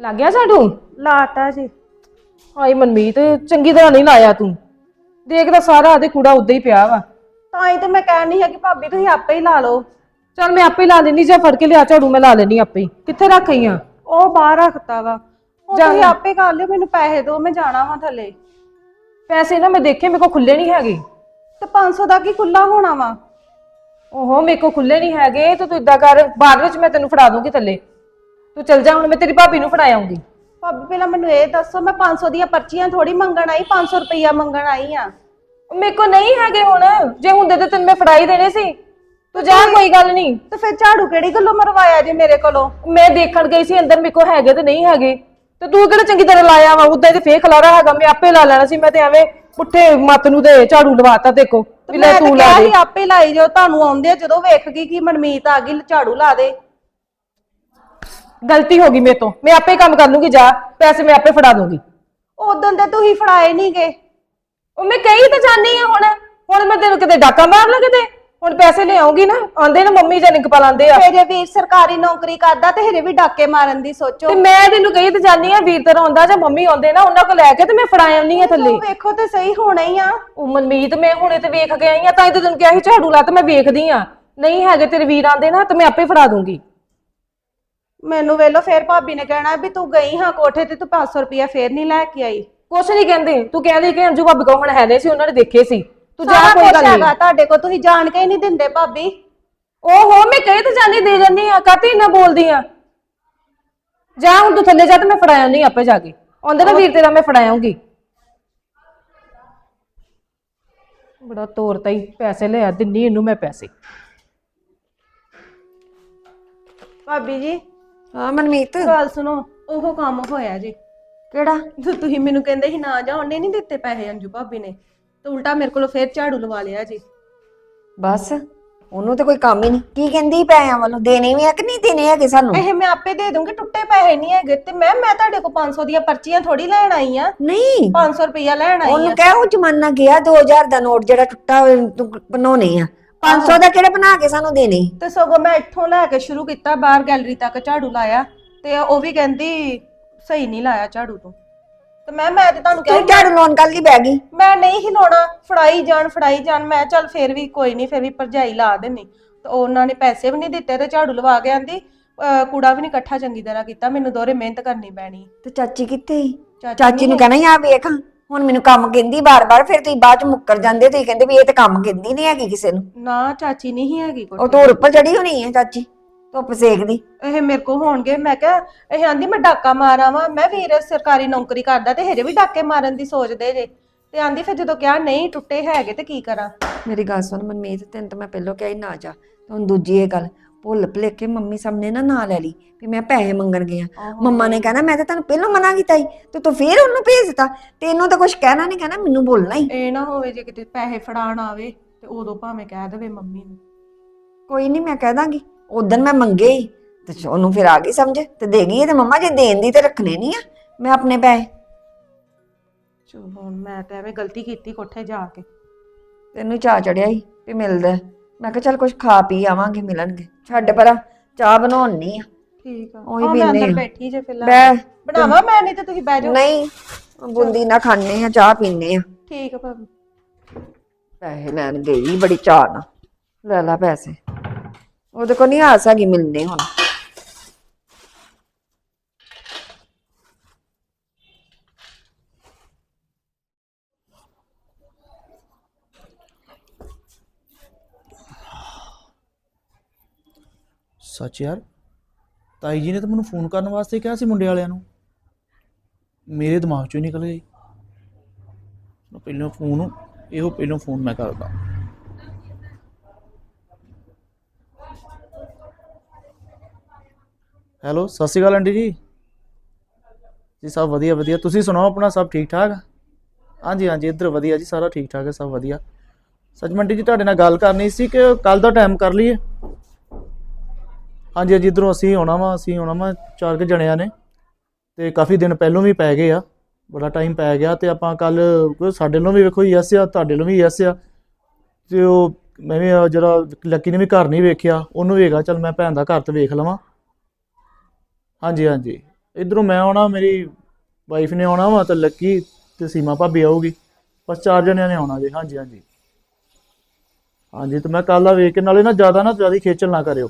ਲੱਗ ਗਿਆ ਝਾੜੂ ਲਾਤਾ ਜੀ। ਹਾਏ ਮਨਮੀਤ ਚੰਗੀ ਤਰ੍ਹਾਂ ਨਹੀਂ ਲਾਇਆ ਤੂੰ। ਦੇਖਦਾ ਸਾਰਾ ਆਦੇ ਕੂੜਾ ਉੱਦਾਂ ਹੀ ਪਿਆ ਵਾ। ਤਾਂ ਹੀ ਤੇ ਮੈਂ ਕਹਿਣ ਨਹੀਂ ਹੈ ਕਿ ਭਾਬੀ ਤੁਸੀਂ ਆਪੇ ਹੀ ਲਾ ਲਓ। ਚਲ ਮੈਂ ਆਪੇ ਲਾ ਲੈਣੀ ਜਾਂ ਫੜ ਕੇ ਲਿਆ ਝਾੜੂ ਮੈਂ ਲਾ ਲੈਣੀ ਆਪੇ ਹੀ। ਕਿੱਥੇ ਰੱਖ ਆਈ ਆ? ਉਹ ਬਾਹਰ ਰੱਖਤਾ ਵਾ। ਉਹ ਜਾਣਾ। ਤੁਸੀਂ ਆਪੇ ਕਰ ਲਿਓ ਮੈਨੂੰ ਪੈਸੇ ਦਿਓ ਮੈਂ ਜਾਣਾ ਵਾ ਥੱਲੇ। ਪੈਸੇ ਨਾ ਮੈਂ ਦੇਖੇ ਮੇਰੇ ਕੋ ਖੁੱਲੇ ਨਹੀਂ ਹੈਗੇ। ਤੇ 500 ਦਾ ਕੀ ਖੁੱਲਾ ਹੋਣਾ ਵਾ? ਓਹੋ ਮੇਰੇ ਕੋ ਖੁੱਲੇ ਨਹੀਂ ਹੈਗੇ ਤੇ ਤੂੰ ਇਦਾਂ ਕਰ ਬਾਅਦ ਵਿੱਚ ਮੈਂ ਤੈਨੂੰ ਫੜਾ ਦੂੰਗੀ ਥੱਲੇ। ਤੂੰ ਚੱਲ ਜਾ ਹੁਣ ਮੈਂ ਤੇਰੀ ਭਾਬੀ ਨੂੰ ਫੜਾ ਆਉਂਗੀ। ਭਾਬੀ ਪਹਿਲਾਂ ਮੈਨੂੰ ਇਹ ਦੱਸੋ ਮੈਂ 500 ਦੀਆਂ ਪਰਚੀਆਂ ਥੋੜੀ ਮੰਗਣ ਆਈ 500 ਰੁਪਈਆ ਮੰਗਣ ਆਈ ਆ। ਮੇਰੇ ਕੋ ਨਹੀਂ ਹੈਗੇ ਹੁਣ। ਜੇ ਹੁੰਦੇ ਤੇ ਤੈਨੂੰ ਮੈਂ ਫੜਾਈ ਦੇਣੇ ਸੀ। ਤੂੰ ਜਾ ਕੋਈ ਗੱਲ ਨਹੀਂ। ਤੇ ਫਿਰ ਝਾੜੂ ਕਿਹੜੀ ਗੱਲੋਂ ਮਰਵਾਇਆ ਜੇ ਮੇਰੇ ਕੋਲੋਂ? ਮੈਂ ਦੇਖਣ ਗਈ ਸੀ ਅੰਦਰ ਮੇਰੇ ਕੋ ਹੈਗੇ ਤੇ ਨਹੀਂ ਹੈਗੇ। ਤੇ ਤੂੰ ਕਿਹੜਾ ਚੰਗੀ ਤਰ੍ਹਾਂ ਲਾਇਆ ਵਾ? ਉਦਾਂ ਤੇ ਫੇਰ ਖਲਾਰਾ ਹੈਗਾ ਮੈਂ ਆਪੇ ਲਾ ਲੈਣਾ ਸੀ। ਮੈਂ ਤੇ ਐਵੇਂ ਪੁੱਠੇ ਮੱਤ ਨੂੰ ਤੇ ਝਾੜੂ ਲਵਾਤਾ ਦੇਖੋ ਵੀ ਲੈ ਮੈਂ ਤਾਂ ਤੂੰ ਲਾ ਕਿਹਾ ਦੇ। ਸੀ ਆਪੇ ਲਾਈ ਜਾਓ ਤੁਹਾਨੂੰ ਆਉਂਦੇ ਆ ਜਦੋਂ ਵੇਖ ਗਈ ਕਿ ਮਨਮੀਤ ਆ ਗਈ ਝਾੜੂ ਲਾ ਦੇ। ਗਲਤੀ ਹੋ ਗਈ ਮੇਰੇ ਤੋਂ। ਮੈਂ ਆਪੇ ਕੰਮ ਕਰ ਲੂੰਗੀ ਜਾ ਪੈਸੇ ਮੈਂ ਆਪੇ ਫੜਾ ਦੂੰਗੀ। ਉਦੋਂ ਤੇ ਤੁਸੀਂ ਫੜਾਏ ਨਹੀਂਗੇ। ਉਹ ਮੈਂ ਕਹੀ ਤਾਂ ਜਾਨੀ ਆ ਹੁਣ। ਹੁਣ ਮੈਂ ਤੈਨੂੰ ਕਿਤੇ ਡਾਕਾ ਮਾਰ ਲਾ ਕਿਤੇ? ਹੁਣ ਪੈਸੇ ਲੈ ਆਉਂਗੀ ਨਾ ਆਂਦੇ ਨਾ ਮੰਮੀ ਜਾਂ ਲਿੰਕ ਪਾ ਲਾਂਦੇ ਆ। ਮੇਰੇ ਵੀਰ ਸਰਕਾਰੀ ਨੌਕਰੀ ਕਰਦਾ ਤੇ ਹਰੇ ਵੀ ਡਾਕੇ ਮਾਰਨ ਦੀ ਸੋਚੋ। ਤੇ ਮੈਂ ਤੈਨੂੰ ਕਹੀ ਤਾਂ ਜਾਨੀ ਆ ਵੀਰ ਤੇਰਾ ਆਉਂਦਾ ਜਾਂ ਮੰਮੀ ਆਉਂਦੇ ਨਾ ਉਹਨਾਂ ਕੋਲ ਲੈ ਕੇ ਤੇ ਮੈਂ ਫੜਾ ਆਉਣੀ ਆ ਥੱਲੇ। ਵੇਖੋ ਤੇ ਸਹੀ ਹੋਣਾ ਹੀ ਆ। ਉਹ ਮਨਮੀਤ ਮੈਂ ਹੁਣੇ ਤੇ ਵੇਖ ਕੇ ਆਈ ਆ ਤਾਂ ਹੀ ਤਾਂ ਤੈਨੂੰ ਕਿਹਾ ਸੀ ਝਾੜੂ ਲਾ ਤੇ ਮੈਂ ਵੇਖਦੀ ਆ ਨਹੀਂ ਹੈਗੇ ਤੇਰੇ ਵੀਰ ਆਂਦੇ ਨਾ ਤੇ ਮੈਂ ਆਪੇ ਫੜਾ ਦੂੰਗੀ। ਮੈਨੂੰ ਵੇਲੋ ਫੇਰ ਭਾਬੀ ਨੇ ਕਹਿਣਾ ਵੀ ਤੂੰ ਗਈ ਹਾਂ ਕੋਠੇ ਤੇ ਤੂੰ 500 ਰੁਪਇਆ ਫੇਰ ਨਹੀਂ ਲੈ ਕੇ ਆਈ। ਕੁਛ ਨਹੀਂ ਕਹਿੰਦੇ ਤੂੰ ਕਹਿੰਦੀ ਕਿ ਅੰਜੂ ਭਾਬੀ ਕੋਲ ਹੁਣ ਹੈ ਨਹੀਂ ਸੀ ਉਹਨਾਂ ਨੇ ਦੇਖੇ ਸੀ। ਤੂੰ ਜਾ ਸਾਰਾ ਕੋਈ ਕੁਛ ਗੱਲ ਨਹੀਂ ਤੁਹਾਡੇ ਕੋਲ ਤੁਸੀਂ ਜਾਣ ਕੇ ਹੀ ਨਹੀਂ ਦਿੰਦੇ ਭਾਬੀ। ਓਹੋ ਮੈਂ ਕਹੀ ਤਾਂ ਜਾਨੀ ਦੇ ਜੰਨੀ ਆ ਕਾਤੀ ਨਾ ਬੋਲਦੀ ਆ? ਜਾ ਹੁਣ ਤੂੰ ਥੱਲੇ ਜਾ ਤੇ ਮੈਂ ਫੜਾਇਆ ਨਹੀਂ ਆਪੇ ਜਾ ਕੇ। ਆਉਂਦੇ ਨਾ ਵੀਰ ਤੇਰਾ ਮੈਂ ਫੜਾਇਆਉਂਗੀ ਬੜਾ ਤੋਰਤਾ ਹੀ ਪੈਸੇ ਲਿਆ ਦਿੰਨੀ ਇਹਨੂੰ ਮੈਂ ਪੈਸੇ। ਭਾਬੀ ਜੀ ਹਾਂ ਮਨਮੀਤ। ਗੱਲ ਸੁਣੋ ਉਹ ਕੰਮ ਹੋਇਆ ਜੀ। ਕਿਹੜਾ? ਤੁਸੀਂ ਮੈਨੂੰ ਕਹਿੰਦੇ ਸੀ ਨਾ ਜਾ ਉਹਨੇ ਨਹੀਂ ਦਿੱਤੇ ਪੈਸੇ ਅੰਜੂ ਭਾਬੀ ਨੇ। ਤੇ ਉਲਟਾ ਮੇਰੇ ਕੋਲੋਂ ਫੇਰ ਝਾੜੂ ਲਵਾ ਲਿਆ ਜੀ। ਬਸ ਉਹਨੂੰ ਤੇ ਕੋਈ ਕੰਮ ਹੀ ਨਹੀਂ। ਕੀ ਕਹਿੰਦੀ ਪੈਸਿਆਂ ਵੱਲੋਂ? ਦੇਣੇ ਵੀ ਆ ਕਿ ਨਹੀਂ ਦੇਣੇ ਹੈਗੇ ਸਾਨੂੰ? ਇਹ ਮੈਂ ਆਪੇ ਦੇ ਦੂੰਗੀ ਟੁੱਟੇ ਪੈਸੇ ਨਹੀਂ ਹੈਗੇ। ਤੇ ਮੈਂ ਮੈਂ ਤੁਹਾਡੇ ਕੋਲ 500 ਦੀਆਂ ਪਰਚੀਆਂ ਥੋੜੀ ਲੈਣ ਆਈ ਆ। ਨਹੀਂ। 500 ਰੁਪਇਆ ਲੈਣ ਆਈ ਆ। ਉਹਨੂੰ ਕਹਿ ਉਹ ਜ਼ਮਾਨਾ ਗਿਆ 2000 ਦਾ ਨੋਟ ਜਿਹੜਾ ਟੁੱਟਾ ਹੋਇਆ ਤੂੰ ਬਣਾਉਣੇ ਆ। 500 ਦਾ ਕਿਹੜੇ ਬਣਾ ਕੇ ਸਾਨੂੰ ਦੇਣੇ? ਤੇ ਸਗੋਂ ਮੈਂ ਇੱਥੋਂ ਲੈ ਕੇ ਸ਼ੁਰੂ ਕੀਤਾ ਬਾਹਰ ਗੈਲਰੀ ਤੱਕ ਝਾੜੂ ਲਾਇਆ ਤੇ ਉਹ ਵੀ ਕਹਿੰਦੀ ਸਹੀ ਨਹੀਂ ਲਾਇਆ ਝਾੜੂ ਤੂੰ। ਤੇ ਮੈਂ ਮੈਂ ਤੇ ਤੁਹਾਨੂੰ ਕਿਹਾ ਤੂੰ ਝਾੜੂ ਲਾਉਣ ਕੱਲ ਦੀ ਬਹਿ ਗਈ। ਮੈਂ ਨਹੀਂ ਹੀ ਲਾਉਣਾ ਫੜਾਈ ਜਾਣ ਫੜਾਈ ਜਾਣ ਮੈਂ ਚੱਲ ਫੇਰ ਵੀ ਕੋਈ ਨਹੀਂ ਫੇਰ ਵੀ ਭਰਜਾਈ ਲਾ ਦੇਣੀ ਤੇ ਉਹਨਾਂ ਨੇ ਪੈਸੇ ਵੀ ਨਹੀਂ ਦਿੱਤੇ ਤੇ ਝਾੜੂ ਲਵਾ ਕੇ ਆਂਦੀ ਅਹ ਕੂੜਾ ਵੀ ਨਹੀਂ ਇਕੱਠਾ ਚੰਗੀ ਤਰ੍ਹਾਂ ਕੀਤਾ ਮੈਨੂੰ ਦੋਰੇ ਮਿਹਨਤ ਕਰਨੀ ਪੈਣੀ। ਤੇ ਚਾਚੀ ਕਿੱਥੇ ਸੀ? ਚਾਚੀ ਨੂੰ ਕਹਿਣਾ ਆ ਵੇਖ ਹੁਣ ਮੈਨੂੰ ਕੰਮ ਕਹਿੰਦੀ ਬਾਰ-ਬਾਰ ਫਿਰ ਤੁਸੀਂ ਬਾਅਦ ਚ ਮੁੱਕਰ ਜਾਂਦੇ ਤੁਸੀਂ ਕਹਿੰਦੇ ਵੀ ਇਹ ਤਾਂ ਕੰਮ ਕਹਿੰਦੀ ਨਹੀਂ ਹੈਗੀ ਕਿਸੇ ਨੂੰ। ਨਾ ਚਾਚੀ ਨਹੀਂ ਹੈਗੀ ਉਹ ਕੋਈ ਧੂੜ ਉੱਪਰ ਚੜੀ ਹੋਣੀ ਹੈ ਚਾਚੀ ਧੁੱਪ ਸੇਕਦੀ। ਇਹ ਮੇਰੇ ਕੋ ਹੋਣਗੇ ਮੈਂ ਕਿਹਾ ਇਹ ਆਂਦੀ ਮੈਂ ਡਾਕਾ ਮਾਰਾਂ ਵਾਂ ਮੈਂ ਵੀਰ ਸਰਕਾਰੀ ਨੌਕਰੀ ਕਰਦਾ ਤੇ ਹਜੇ ਵੀ ਡਾਕੇ ਮਾਰਨ ਦੀ ਸੋਚਦੇ ਜੇ। ਤੇ ਆਂਦੀ ਫਿਰ ਜਦੋਂ ਕਿਹਾ ਨਹੀਂ ਟੁੱਟੇ ਹੈਗੇ ਤੇ ਕੀ ਕਰਾਂ? ਮੇਰੀ ਗੱਲ ਸੁਣ ਮਨਮੀਤ ਤੈਨੂੰ ਤਾਂ ਮੈਂ ਪਹਿਲਾਂ ਕਿਹਾ ਹੀ ਨਾ ਜਾ ਤੇ ਹੁਣ ਦੂਜੀ ਇਹ ਗੱਲ ਭੁੱਲ ਭੁਲੇਖੇ ਮੰਮੀ ਸਾਹਮਣੇ ਨਾ ਨਾ ਲੈ ਲਈ ਵੀ ਮੈਂ ਪੈਸੇ ਮੰਗਣ ਗਿਆ ਮੰਮਾ ਨੇ ਕਹਿਣਾ ਮੈਂ ਤਾਂ ਤੈਨੂੰ ਪਹਿਲਾਂ ਮਨਾ ਕੀਤਾ ਸੀ ਤੇ ਤੂੰ ਫੇਰ ਉਹਨੂੰ ਭੇਜਤਾ ਤੈਨੂੰ ਤਾਂ ਕੁਝ ਕਹਿਣਾ ਨਹੀਂ ਕਹਿਣਾ ਮੈਨੂੰ ਬੋਲਣਾ ਹੀ। ਇਹ ਨਾ ਹੋਵੇ ਜੇ ਕਿਤੇ ਪੈਸੇ ਫੜਾਣ ਆਵੇ ਤੇ ਉਦੋਂ ਭਾਵੇਂ ਕਹਿ ਦੇਵੇ ਮੰਮੀ ਨੂੰ। ਕੋਈ ਨਹੀਂ ਮੈਂ ਕਹਿ ਦਾਂਗੀ। ਉਦੋਂ ਮੈਂ ਮੰਗੇ ਹੀ ਤੇ ਚ- ਉਹਨੂੰ ਫਿਰ ਆ ਗਈ ਸਮਝ ਤੇ ਦੇ ਗਈ ਤੇ ਮੰਮਾ ਜੇ ਦੇਣ ਦੀ ਤੇ ਰੱਖਣੇ ਨਹੀਂ ਆ ਮੈਂ ਆਪਣੇ ਪੈਸੇ। ਚੋ ਹੁਣ ਮੈਂ ਤਾਂ ਐਵੇਂ ਗਲਤੀ ਕੀਤੀ ਕੋਠੇ ਜਾ ਕੇ। ਤੈਨੂੰ ਚਾਹ ਚੜਿਆ ਸੀ ਵੀ ਮਿਲਦਾ। ਹੈ। ਮੈਂ ਕਿਹਾ ਚੱਲ ਕੁਝ ਖਾ ਪੀ ਆਵਾਂਗੇ ਮਿਲਣਗੇ। ਛੱਡ ਪਰਾਂ ਚਾਹ ਬਣਾਉਣੀ ਆ। ਠੀਕ ਆ। ਉਹੀ ਮੈਂ ਅੰਦਰ ਆ। ਬੈਠੀ ਜੇ ਫਿਲਹਾਲ। ਬੈ ਬਣਾਵਾ ਮੈਂ ਨਹੀਂ ਤੇ ਤੁਸੀਂ ਬਹਿ ਜਾਓ। ਨਹੀਂ ਬੂੰਦੀ ਨਾ ਖਾਣੇ ਆ ਚਾਹ ਪੀਣੇ ਆ। ਠੀਕ ਆ ਭਾਬੀ। ਪੈਸੇ ਲੈਣ ਗਈ ਬੜੀ ਚਾਹ ਨਾਲ। ਲੈ ਲੈ ਪੈਸੇ। ਉਹਦੇ ਕੋ ਨਹੀਂ ਆਸ ਹੈਗੀ ਮਿਲਨੇ ਹੁਣ। ਸੱਚ ਯਾਰ, ਤਾਈ ਜੀ ਨੇ ਤਾਂ ਮੈਨੂੰ ਫੋਨ ਕਰਨ ਵਾਸਤੇ ਕਿਹਾ ਸੀ ਮੁੰਡੇ ਵਾਲਿਆਂ ਨੂੰ। ਮੇਰੇ ਦਿਮਾਗ ਚੋਂ ਹੀ ਨਿਕਲ ਗਈ ਮੈਂ ਪਹਿਲਾਂ ਫੋਨ, ਇਹੋ ਪਹਿਲਾਂ ਫੋਨ ਮੈਂ ਕਰਦਾ। ਹੈਲੋ, ਸਤਿ ਸ਼੍ਰੀ ਅਕਾਲ ਆਂਟੀ ਜੀ। ਜੀ, ਸਭ ਵਧੀਆ ਵਧੀਆ। ਤੁਸੀਂ ਸੁਣਾਓ ਆਪਣਾ, ਸਭ ਠੀਕ ਠਾਕ? ਹਾਂਜੀ ਹਾਂਜੀ, ਇੱਧਰ ਵਧੀਆ ਜੀ, ਸਾਰਾ ਠੀਕ ਠਾਕ ਹੈ, ਸਭ ਵਧੀਆ। ਸੱਚ ਮੰਟੀ ਜੀ, ਤੁਹਾਡੇ ਨਾਲ ਗੱਲ ਕਰਨੀ ਸੀ ਕਿ ਕੱਲ ਦਾ ਟਾਈਮ ਕਰ ਲਈਏ? ਹਾਂਜੀ ਹਾਂਜੀ, ਇੱਧਰੋਂ ਅਸੀਂ ਆਉਣਾ ਵਾ, ਅਸੀਂ ਆਉਣਾ ਵਾ, ਚਾਰ ਕੁ ਜਣਿਆਂ ਨੇ। ਤੇ ਕਾਫੀ ਦਿਨ ਪਹਿਲੋਂ ਵੀ ਪੈ ਗਏ ਆ, ਬੜਾ ਟਾਈਮ ਪੈ ਗਿਆ ਤੇ ਆਪਾਂ ਕੱਲ ਸਾਡੇ ਵੱਲੋਂ ਵੀ ਵੇਖੋ ਯੈਸ ਆ, ਤੁਹਾਡੇ ਵੱਲੋਂ ਵੀ ਯੈਸ ਆ। ਤੇ ਉਹ ਮੈਂ ਵੀ ਜਿਹੜਾ ਲੱਕੀ ਨੇ ਵੀ ਘਰ ਨਹੀਂ ਵੇਖਿਆ, ਉਹਨੂੰ ਵੀ ਹੈਗਾ, ਚਲ ਮੈਂ ਭੈਣ ਦਾ ਘਰ ਤੇ ਵੇਖ ਲਵਾਂ। ਹਾਂਜੀ ਹਾਂਜੀ। ਇੱਧਰੋਂ ਮੈਂ ਆਉਣਾ, ਮੇਰੀ ਵਾਈਫ ਨੇ ਆਉਣਾ ਵਾ ਤੇ ਲੱਕੀ ਤੇ ਸੀਮਾ ਭਾਬੀ ਆਊਗੀ, ਬਸ ਚਾਰ ਜਣਿਆਂ ਨੇ ਆਉਣਾ ਜੀ। ਹਾਂਜੀ ਹਾਂਜੀ। ਹਾਂਜੀ, ਤੇ ਮੈਂ ਕੱਲ ਆ ਵੇਖ ਕੇ, ਨਾਲੇ ਨਾ ਜ਼ਿਆਦਾ ਨਾ ਜ਼ਿਆਦਾ ਖੇਚਲ ਨਾ ਕਰਿਓ।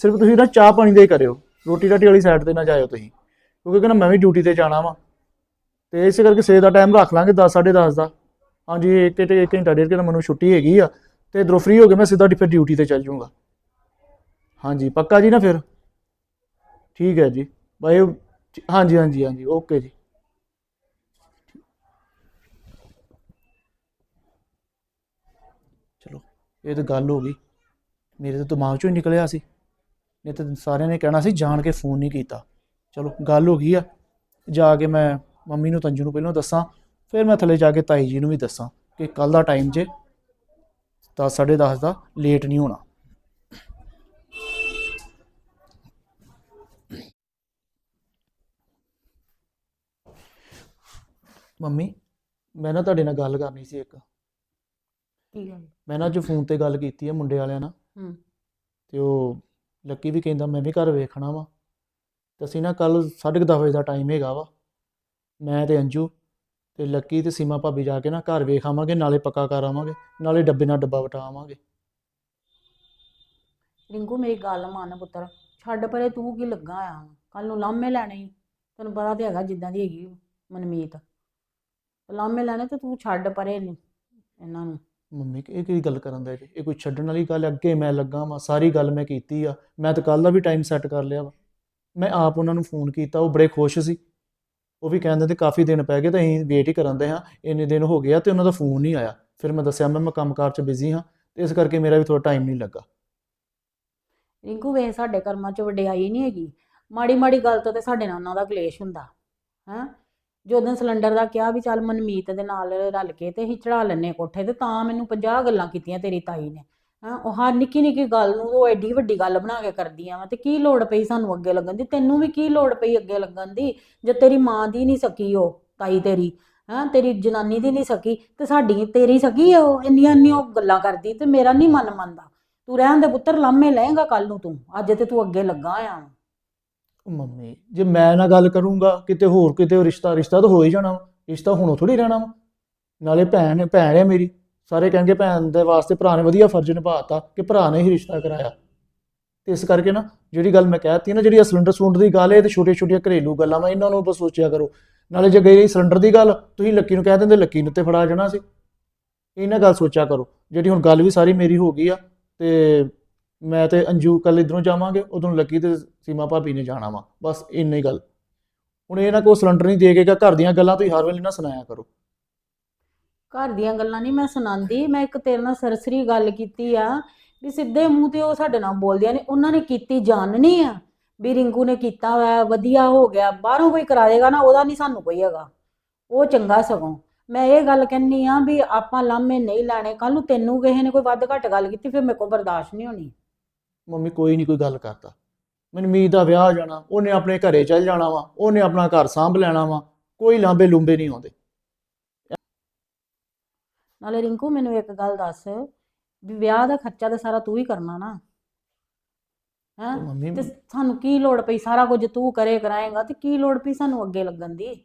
ਸਿਰਫ ਤੁਸੀਂ ਨਾ ਚਾਹ ਪਾਣੀ ਦਾ ਹੀ ਕਰਿਓ। ਰੋਟੀ ਰਾਟੀ ਵਾਲੀ ਸਾਈਡ ਤੇ ਨਾ ਜਾਇਓ ਤੁਸੀਂ। ਕਿਉਂਕਿ ਕਹਿੰਦਾ ਮੈਂ ਵੀ ਡਿਊਟੀ ਤੇ ਜਾਣਾ ਵਾ। ਤੇ ਇਸੇ ਕਰਕੇ ਸਵੇਰ ਦਾ ਟਾਈਮ ਰੱਖ ਲਾਂਗੇ 10 10:30 ਦਾ। ਹਾਂਜੀ, ਇੱਕ ਤੇ ਇੱਕ ਘੰਟਾ ਡੇਢ ਘੰਟਾ ਮੈਨੂੰ ਛੁੱਟੀ ਹੈਗੀ ਆ। ਤੇ ਇਧਰੋਂ ਫ੍ਰੀ ਹੋ ਕੇ ਮੈਂ ਸਿੱਧਾ ਫਿਰ ਡਿਊਟੀ ਤੇ ਚੱਲ ਜਾਊਂਗਾ ਹਾਂਜੀ, ਪੱਕਾ ਜੀ ਨਾ ਫਿਰ? ਠੀਕ ਹੈ ਜੀ। ਬਾਈ, ਹਾਂਜੀ ਹਾਂਜੀ ਹਾਂਜੀ ਓਕੇ ਜੀ। ਚਲੋ, ਇਹ ਤਾਂ ਗੱਲ ਹੋ ਗਈ। ਮੇਰੇ ਤਾਂ ਦਿਮਾਗ ਚੋਂ ਹੀ ਨਿਕਲਿਆ ਸੀ। ਨਹੀਂ ਤਾਂ ਸਾਰਿਆਂ ਨੇ ਕਹਿਣਾ ਸੀ ਜਾਣ ਕੇ ਫੋਨ ਨਹੀਂ ਕੀਤਾ। ਚਲੋ ਗੱਲ ਹੋ ਗਈ ਆ। ਜਾ ਕੇ ਮੈਂ ਮੰਮੀ ਨੂੰ ਤੰਜੂ ਨੂੰ ਪਹਿਲਾਂ ਦੱਸਾਂ ਫਿਰ ਮੈਂ ਥੱਲੇ ਜਾ ਕੇ ਤਾਈ ਜੀ ਨੂੰ ਵੀ ਦੱਸਾਂ ਕਿ ਕੱਲ ਦਾ ਟਾਈਮ ਜੇ 10 10:30 ਦਾ ਲੇਟ ਨਹੀਂ ਹੋਣਾ। ਮੰਮੀ ਮੈਂ ਨਾ ਤੁਹਾਡੇ ਨਾਲ ਗੱਲ ਕਰਨੀ ਸੀ ਇੱਕ। ਕੀ ਗੱਲ? ਮੈਂ ਨਾ ਅੱਜ ਫੋਨ ਤੇ ਗੱਲ ਕੀਤੀ ਹੈ ਮੁੰਡੇ ਵਾਲਿਆਂ ਨਾਲ। ਹੂੰ। ਤੇ ਉਹ ਲੱਕੀ ਵੀ ਕਹਿੰਦਾ, ਮੈਂ ਵੀ ਘਰ ਵੇਖਣਾ ਵਾ। ਤੇ ਅਸੀਂ ਨਾ ਕੱਲ 10:30 ਵਜੇ ਦਾ ਟਾਈਮ ਹੈਗਾ ਵਾ। ਮੈਂ ਤੇ ਅੰਜੂ ਤੇ ਲੱਕੀ ਤੇ ਸੀਮਾ ਭਾਬੀ ਜਾ ਕੇ ਨਾ ਘਰ ਵੇਖ ਆਵਾਂਗੇ, ਨਾਲੇ ਪੱਕਾ ਕਰ ਆਵਾਂਗੇ, ਨਾਲੇ ਡੱਬੇ ਨਾਲ ਡੱਬਾ ਵਟਾ ਆਵਾਂਗੇ। ਰਿੰਕੂ, ਮੇਰੀ ਗੱਲ ਮੰਨ ਪੁੱਤਰ, ਛੱਡ ਪਰੇ ਤੂੰ ਕੀ ਲੱਗਾ ਆ? ਕੱਲ ਨੂੰ ਲਾਮੇ ਲੈਣੇ ਈ। ਤੈਨੂੰ ਪਤਾ ਤੇ ਹੈਗਾ ਜਿੱਦਾਂ ਦੀ ਹੈਗੀ ਮਨਮੀਤ। ਲਾਮੇ ਲੈਣੇ ਤੇ ਤੂੰ ਛੱਡ ਪਰੇ ਨੀ ਇਹਨਾਂ ਨੂੰ। ਮੰਮੀ, ਇਹ ਕਿਹੜੀ ਗੱਲ ਕਰਨ ਦਾ ਜੀ? ਇਹ ਕੋਈ ਛੱਡਣ ਵਾਲੀ ਗੱਲ ਅੱਗੇ ਮੈਂ ਲੱਗਾ ਵਾਂ, ਸਾਰੀ ਗੱਲ ਮੈਂ ਕੀਤੀ ਆ। ਮੈਂ ਤਾਂ ਕੱਲ ਦਾ ਵੀ ਟਾਈਮ ਸੈੱਟ ਕਰ ਲਿਆ ਵਾ। ਮੈਂ ਆਪ ਉਹਨਾਂ ਨੂੰ ਫੋਨ ਕੀਤਾ, ਉਹ ਬੜੇ ਖੁਸ਼ ਸੀ। ਉਹ ਵੀ ਕਹਿੰਦੇ ਤੇ ਕਾਫੀ ਦਿਨ ਪੈ ਗਏ ਤਾਂ ਅਸੀਂ ਵੇਟ ਹੀ ਕਰਨ ਦੇ ਹਾਂ। ਇੰਨੇ ਦਿਨ ਹੋ ਗਏ ਆ ਤੇ ਉਹਨਾਂ ਦਾ ਫੋਨ ਨਹੀਂ ਆਇਆ। ਫਿਰ ਮੈਂ ਦੱਸਿਆ, ਮੈਂ ਮੈਂ ਕੰਮਕਾਰ 'ਚ ਬਿਜ਼ੀ ਹਾਂ ਤੇ ਇਸ ਕਰਕੇ ਮੇਰਾ ਵੀ ਥੋੜਾ ਟਾਈਮ ਨਹੀਂ ਲੱਗਾ। ਰਿੰਕੂ, ਵੇ ਸਾਡੇ ਕਰਮਾਂ 'ਚ ਵਡਿਆਈ ਨਹੀਂ ਹੈਗੀ। ਮਾੜੀ ਮਾੜੀ ਗੱਲ ਤੋਂ ਤੇ ਸਾਡੇ ਨਾਲ ਉਹਨਾਂ ਦਾ ਕਲੇਸ਼ ਹੁੰਦਾ। ਹੈ? ਜਦੋਂ ਸਿਲੰਡਰ ਦਾ ਕਿਹਾ ਵੀ ਚੱਲ ਮਨਮੀਤ ਦੇ ਨਾਲ ਰਲ ਕੇ ਤੇ ਅਸੀਂ ਚੜਾ ਲੈਨੇ ਕੋਠੇ ਤੇ, ਤਾਂ ਮੈਨੂੰ 50 ਗੱਲਾਂ ਕੀਤੀਆਂ ਤੇਰੀ ਤਾਈ ਨੇ। ਹਾਂ, ਉਹ ਹਰ ਨਿੱਕੀ ਨਿੱਕੀ ਗੱਲ ਨੂੰ ਉਹ ਐਡੀ ਵੱਡੀ ਗੱਲ ਬਣਾ ਕੇ ਕਰਦੀਆਂ ਵਾ ਤੇ ਕੀ ਲੋੜ ਪਈ ਸਾਨੂੰ ਅੱਗੇ ਲੱਗਣ ਦੀ? ਤੈਨੂੰ ਵੀ ਕੀ ਲੋੜ ਪਈ ਅੱਗੇ ਲੱਗਣ ਦੀ? ਜੇ ਤੇਰੀ ਮਾਂ ਦੀ ਨਹੀਂ ਸਕੀ ਉਹ, ਤਾਈ ਤੇਰੀ, ਹਾਂ, ਤੇਰੀ ਜਨਾਨੀ ਦੀ ਨਹੀਂ ਸਕੀ ਤੇ ਸਾਡੀ, ਤੇਰੀ ਸਕੀ ਆ ਉਹ? ਇੰਨੀਆਂ ਇੰਨੀਆਂ ਉਹ ਗੱਲਾਂ ਕਰਦੀ ਤੇ ਮੇਰਾ ਨਹੀਂ ਮਨ ਮੰਨਦਾ। ਤੂੰ ਰਹਿਣ ਦੇ ਪੁੱਤਰ, ਲਾਮੇ ਲਏਗਾ ਕੱਲ ਨੂੰ ਤੂੰ, ਅੱਜ ਤੇ ਤੂੰ ਅੱਗੇ ਲੱਗਾ ਆ। ਮੰਮੀ, ਜੇ ਮੈਂ ਨਾ ਗੱਲ ਕਰੂੰਗਾ, ਕਿਤੇ ਹੋਰ ਕਿਤੇ ਰਿਸ਼ਤਾ ਰਿਸ਼ਤਾ ਤਾਂ ਹੋ ਹੀ ਜਾਣਾ ਵਾ। ਰਿਸ਼ਤਾ ਹੁਣ ਥੋੜੀ ਰਹਿਣਾ ਵਾ। ਨਾਲੇ ਭੈਣ ਭੈਣ ਹੈ ਮੇਰੀ। ਸਾਰੇ ਕਹਿਣਗੇ ਭੈਣ ਦੇ ਵਾਸਤੇ ਭਰਾ ਨੇ ਵਧੀਆ ਫਰਜ਼ ਨਿਭਾਤਾ ਕਿ ਭਰਾ ਨੇ ਹੀ ਰਿਸ਼ਤਾ ਕਰਾਇਆ। ਤੇ ਇਸ ਕਰਕੇ ਨਾ, ਜਿਹੜੀ ਗੱਲ ਮੈਂ ਕਹਿਤੀ ਨਾ, ਜਿਹੜੀ ਸਿਲੰਡਰ ਸਿਲੰਡਰ ਦੀ ਗੱਲ ਹੈ ਇਹ ਤੇ ਛੋਟੀਆਂ ਛੋਟੀਆਂ ਘਰੇਲੂ ਗੱਲਾਂ ਵਾ, ਇਹਨਾਂ ਨੂੰ ਬਸ ਸੋਚਿਆ ਕਰੋ। ਨਾਲੇ ਜੇ ਗਈ ਸਿਲੰਡਰ ਦੀ ਗੱਲ, ਤੁਸੀਂ ਲੱਕੀ ਨੂੰ ਕਹਿ ਦਿੰਦੇ, ਲੱਕੀ ਨੂੰ ਤੇ ਫੜਾ ਜਾਣਾ ਸੀ। ਇਹਨਾਂ ਗੱਲ ਸੋਚਿਆ ਕਰੋ। ਜਿਹੜੀ ਹੁਣ ਗੱਲ ਵੀ ਸਾਰੀ ਮੇਰੀ ਹੋ ਗਈ ਆ, ਤੇ ਮੈਂ ਤੇ ਅੰਜੂ ਕੱਲ ਇਧਰੋਂ ਜਾਵਾਂਗੇ, ਉਦੋਂ ਲੱਕੀ ਤੇ ਸੀਮਾ ਭਾਬੀ ਨੇ ਜਾਣਾ ਵਾ। ਬਸ ਇੰਨੀ ਗੱਲ। ਹੁਣ ਇਹ ਨਾ ਸਿਲੰਡਰ ਨਹੀਂ ਦੇ ਕੇ ਘਰ ਦੀਆਂ ਗੱਲਾਂ ਤੁਸੀਂ ਹਰ ਵੇਲੇ ਨਾ ਸੁਣਾਇਆ ਕਰੋ। ਘਰ ਦੀਆਂ ਗੱਲਾਂ ਨਹੀਂ ਮੈਂ ਸੁਣਾਉਂਦੀ, ਮੈਂ ਇੱਕ ਤੇਰੇ ਨਾਲ ਸਰਸਰੀ ਗੱਲ ਕੀਤੀ ਆ ਵੀ ਸਿੱਧੇ ਮੂੰਹ ਤੇ ਉਹ ਸਾਡੇ ਨਾਲ ਬੋਲਦੀਆਂ ਨੇ, ਉਹਨਾਂ ਨੇ ਕੀਤੀ ਜਾਣਨੀ ਆ ਵੀ ਰਿੰਕੂ ਨੇ ਕੀਤਾ ਵਾ, ਵਧੀਆ ਹੋ ਗਿਆ, ਬਾਹਰੋਂ ਕੋਈ ਕਰਾ ਦੇਗਾ ਨਾ, ਉਹਦਾ ਨਹੀਂ ਸਾਨੂੰ ਕੋਈ ਹੈਗਾ। ਉਹ ਚੰਗਾ ਸਗੋਂ। ਮੈਂ ਇਹ ਗੱਲ ਕਹਿੰਨੀ ਆ ਵੀ ਆਪਾਂ ਲਾਮੇ ਨਹੀਂ ਲੈਣੇ ਕੱਲ ਨੂੰ ਤੈਨੂੰ ਕਿਸੇ ਨੇ ਕੋਈ ਵੱਧ ਘੱਟ ਗੱਲ ਕੀਤੀ, ਫਿਰ ਮੇਰੇ ਕੋਲ ਬਰਦਾਸ਼ਤ ਨਹੀਂ ਹੋਣੀ। ਮੰਮੀ ਕੋਈ ਨਹੀਂ ਕੋਈ ਗੱਲ ਕਰਦਾ। ਮੈਨੂੰ ਮੀਤ ਦਾ ਵਿਆਹ ਜਾਣਾ ਉਹਨੇ ਆਪਣੇ ਘਰੇ ਚੱਲ ਜਾਣਾ ਵਾ ਉਹਨੇ ਆਪਣਾ ਘਰ ਸਾਂਭ ਲੈਣਾ ਵਾ ਕੋਈ ਲਾਂਬੇ ਲੁੰਬੇ ਨਹੀਂ ਆਉਂਦੇ। ਨਾਲੇ ਰਿੰਕੂ ਮੈਨੂੰ ਇੱਕ ਗੱਲ ਦੱਸ ਵੀ ਵਿਆਹ ਦਾ ਖਰਚਾ ਤਾਂ ਸਾਰਾ ਤੂੰ ਹੀ ਕਰਨਾ ਨਾ। ਹੈਂ? ਮੰਮੀ ਤੇ ਸਾਨੂੰ ਕੀ ਲੋੜ ਪਈ? ਸਾਰਾ ਕੁਝ ਤੂੰ ਕਰੇ ਕਰਾਏਗਾ ਤੇ ਕੀ ਲੋੜ ਪਈ ਸਾਨੂੰ ਅੱਗੇ ਲੱਗਣ ਦੀ?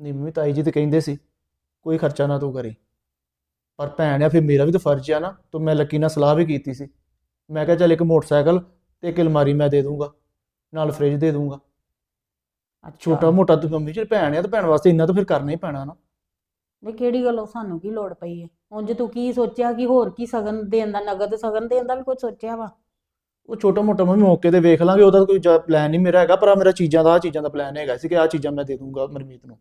ਨਹੀਂ ਮੰਮੀ ਤਾਈ ਜੀ ਤੇ ਕਹਿੰਦੇ ਸੀ ਕੋਈ ਖਰਚਾ ਨਾ ਤੂੰ ਕਰੇ। ਪਰ ਭੈਣ ਆ ਫਿਰ ਮੇਰਾ ਵੀ ਤਾਂ ਫਰਜ਼ ਆ ਨਾ ਤਾਂ ਮੈਂ ਲੱਕੀ ਨਾਲ ਸਲਾਹ ਵੀ ਕੀਤੀ ਸੀ। ਮੈਂ ਕਿਹਾ ਚੱਲ ਇੱਕ ਮੋਟਰਸਾਈਕਲ ਤੇ ਇੱਕ ਅਲਮਾਰੀ ਮੈਂ ਦੇ ਦੂੰਗਾ ਨਾਲ ਫ੍ਰਿਜ ਦੇ ਦੂੰਗਾ। ਅੱਛਾ। ਛੋਟਾ ਮੋਟਾ ਤੂੰ ਮੰਮੀ ਜੀ ਭੈਣ ਆ ਤਾਂ ਭੈਣ ਵਾਸਤੇ ਇੰਨਾ ਤਾਂ ਫਿਰ ਕਰਨਾ ਹੀ ਪੈਣਾ ਨਾ। ਨਹੀਂ ਕਿਹੜੀ ਗੱਲੋਂ ਸਾਨੂੰ ਕੀ ਲੋੜ ਪਈ ਹੈ ਉਂਝ ਤੂੰ ਕੀ ਸੋਚਿਆ ਕਿ ਹੋਰ ਕੀ ਸਗਨ ਦੇਣ ਦਾ ਨਗਦ ਸਗਨ ਦੇਣ ਦਾ ਵੀ ਕੁਝ ਸੋਚਿਆ ਵਾ? ਉਹ ਛੋਟਾ ਮੋਟਾ ਮੰਮੀ ਮੌਕੇ ਤੇ ਵੇਖ ਲਾਂਗੇ ਉਹਦਾ ਕੋਈ ਪਲਾਨ ਨਹੀਂ ਮੇਰਾ ਹੈਗਾ ਪਰ ਆਹ ਮੇਰਾ ਚੀਜ਼ਾਂ ਦਾ ਆਹ ਚੀਜ਼ਾਂ ਦਾ ਪਲਾਨ ਹੈਗਾ ਸੀ ਕਿ ਆਹ ਚੀਜ਼ਾਂ ਮੈਂ ਦੇ ਦੂੰਗਾ ਮਰਮੀਤ ਨੂੰ।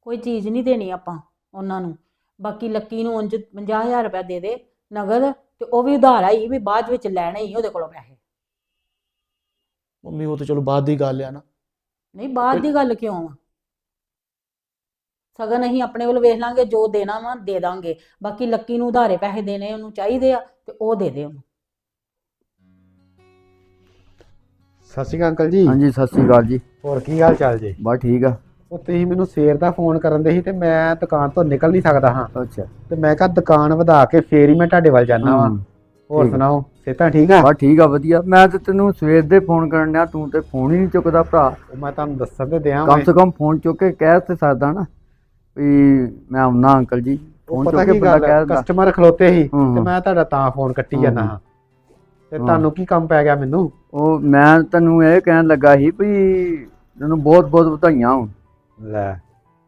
ਕੋਈ ਚੀਜ਼ ਨਹੀਂ ਦੇਣੀ ਆਪਾਂ ਉਹਨਾਂ ਨੂੰ। ਬਾਕੀ ਲੱਕੀ ਨੂੰ ਉਂਝ 50000 ਰੁਪਏ ਦੇ ਦੇ ਨਗਦ ਤੇ ਉਹ ਵੀ ਉਧਾਰ ਆਈ ਵੀ ਬਾਅਦ ਵਿੱਚ ਲੈਣੇ ਹੀ ਉਹਦੇ ਕੋਲੋਂ ਪੈਸੇ। ਮੰਮੀ ਉਹ ਤਾਂ ਚਲੋ ਬਾਅਦ ਦੀ ਗੱਲ ਆ ਨਾ। ਨਹੀਂ ਬਾਅਦ ਦੀ ਗੱਲ ਕਿਉਂ ਆ? ਸਗਨ ਅਸੀਂ ਆਪਣੇ ਵੱਲ ਵੇਖ ਲਾਂਗੇ ਜੋ ਦੇਣਾ ਵਾ ਦੇ ਦਾਂਗੇ। ਬਾਕੀ ਲੱਕੀ ਨੂੰ ਉਧਾਰੇ ਪੈਸੇ ਦੇਣੇ ਉਹਨੂੰ ਚਾਹੀਦੇ ਆ ਤੇ ਉਹ ਦੇ ਦੇ ਉਹਨੂੰ। ਸਤਿ ਸ਼੍ਰੀ ਅਕਾਲ ਅੰਕਲ ਜੀ। ਹਾਂਜੀ ਸਤਿ ਸ੍ਰੀ ਅਕਾਲ ਜੀ। ਹੋਰ ਕੀ ਹਾਲ ਚਾਲ ਜੀ? ਬਸ ਠੀਕ ਆ। ਉਹ ਤੁਸੀਂ ਮੈਨੂੰ ਸਵੇਰ ਦਾ ਫੋਨ ਕਰਨ ਦੇ ਸੀ ਤੇ ਮੈਂ ਦੁਕਾਨ ਤੋਂ ਨਿਕਲ ਨਹੀਂ ਸਕਦਾ ਹਾਂ। ਅੱਛਾ। ਤੇ ਮੈਂ ਕਿਹਾ ਦੁਕਾਨ ਵਧਾ ਕੇ ਫੇਰ ਹੀ ਮੈਂ ਤੁਹਾਡੇ ਵੱਲ ਜਾਣਾ ਵਾਂ। ਹਮ, ਹੋਰ ਠੀਕ। ਸੁਣਾਓ ਸਿਹਤਾਂ ਠੀਕ ਆ? ਬਸ ਠੀਕ ਆ ਵਧੀਆ। ਮੈਂ ਤੇ ਤੈਨੂੰ ਸਵੇਰ ਦੇ ਫੋਨ ਕਰਨ ਡਿਆ ਤੂੰ ਤੇ ਫੋਨ ਹੀ ਨਹੀਂ ਚੁੱਕਦਾ ਭਰਾ। ਉਹ ਮੈਂ ਤੁਹਾਨੂੰ ਦੱਸਣ ਤੇ ਦਿਆਂ ਕਮ ਸੇ ਕਮ ਫੋਨ ਚੁੱਕ ਕੇ ਕਹਿ ਤੇ ਸਕਦਾ ਨਾ ਵੀ ਮੈਂ ਆਉਣਾ ਅੰਕਲ ਜੀ। ਉਹ ਫੋਨ ਪਤਾ ਚੁੱਕ ਕੇ ਕੀ ਬੰਦਾ ਗੱਲ ਕਹਿ ਦਿੰਦਾ। ਕਸਟਮਰ ਖਲੋਤੇ ਸੀ ਤੇ। ਮੈਂ ਤੁਹਾਡਾ ਤਾਂ ਫੋਨ ਕੱਟੀ ਜਾਂਦਾ। ਹਾਂ। ਤੇ ਹਾਂ। ਤੁਹਾਨੂੰ ਕੀ ਕੰਮ ਪੈ ਗਿਆ ਮੈਨੂੰ? ਉਹ ਮੈਂ ਤੈਨੂੰ ਇਹ ਕਹਿਣ ਲੱਗਾ ਸੀ ਵੀ ਤੈਨੂੰ ਬਹੁਤ ਬਹੁਤ ਵਧਾਈਆਂ ਹੋਣ। ਲੈ